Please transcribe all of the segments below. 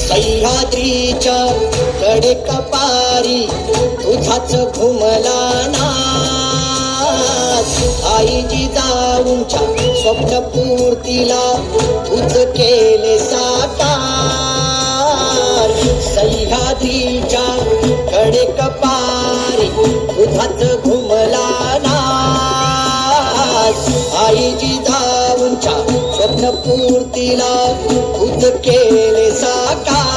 सह्याद्रीच्या कडे कपारी तुझाच घुमला ना आई जिजाऊंच्या स्वप्नपूर्तीला उत केले साकार सह्याद्रीच्या कडे कपारी तुझाच घुमला नाच आईजी जिजाऊंच्या स्वप्नपूर्तीला तुझ केले साकार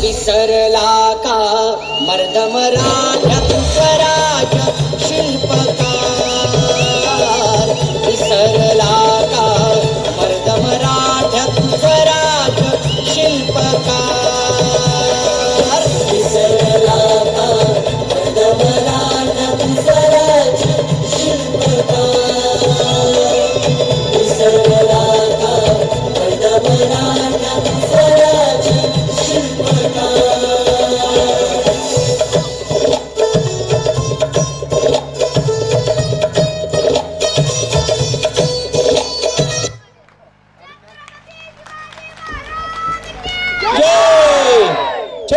विसरला का मर्द